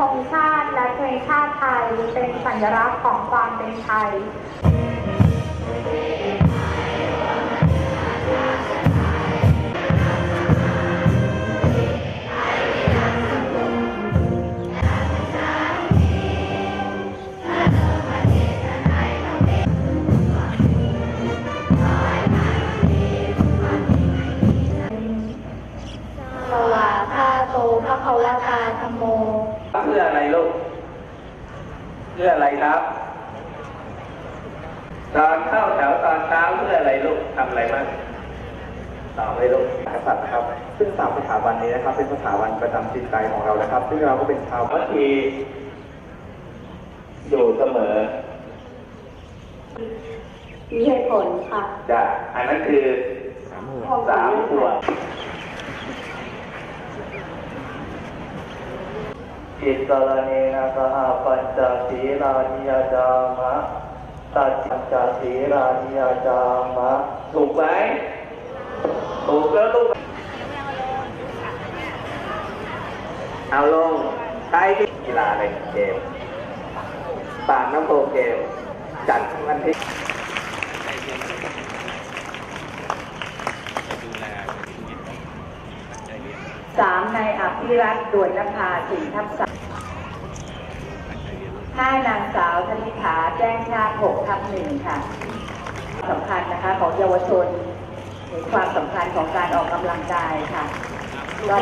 ธงชาติและเพลงชาติไทยเป็นสัญลักษณ์ของความเป็นไทย พระคะวตาธรรมโม เพื่ออะไรลูก เพื่ออะไรครับ ตอนเข้าแถวตอนเช้าเพื่ออะไรลูกทำอะไรบ้างตอบไปลูกกษัตริย์นะครับ ซึ่งสามสถาบันนี้นะครับ เป็นสถาบันประจำจิตใจของเรานะครับ ซึ่งเราก็เป็นชาววัตถีอยู่เสมอ มีเหตุผลค่ะจ้ะอันนั้นคือสามขวด อิสรเนนะสหปัญจศีลานิยจามะตัดปัญจศีลานิยจามะถูกไหมถูกแล้วลูกเอาลงใช้ที่กีฬาอะไรเกมปากน้ำโพเกมจัดทั้งวันที่ สามนายอภิรัตด่วนนภาสี่ทับสามห้านางสาวธนิษฐาแจ้งชาติหกทับหนึ่งค่ะสำคัญนะคะของเยาวชนเห็นความสำคัญของการออกกำลังกายค่ะ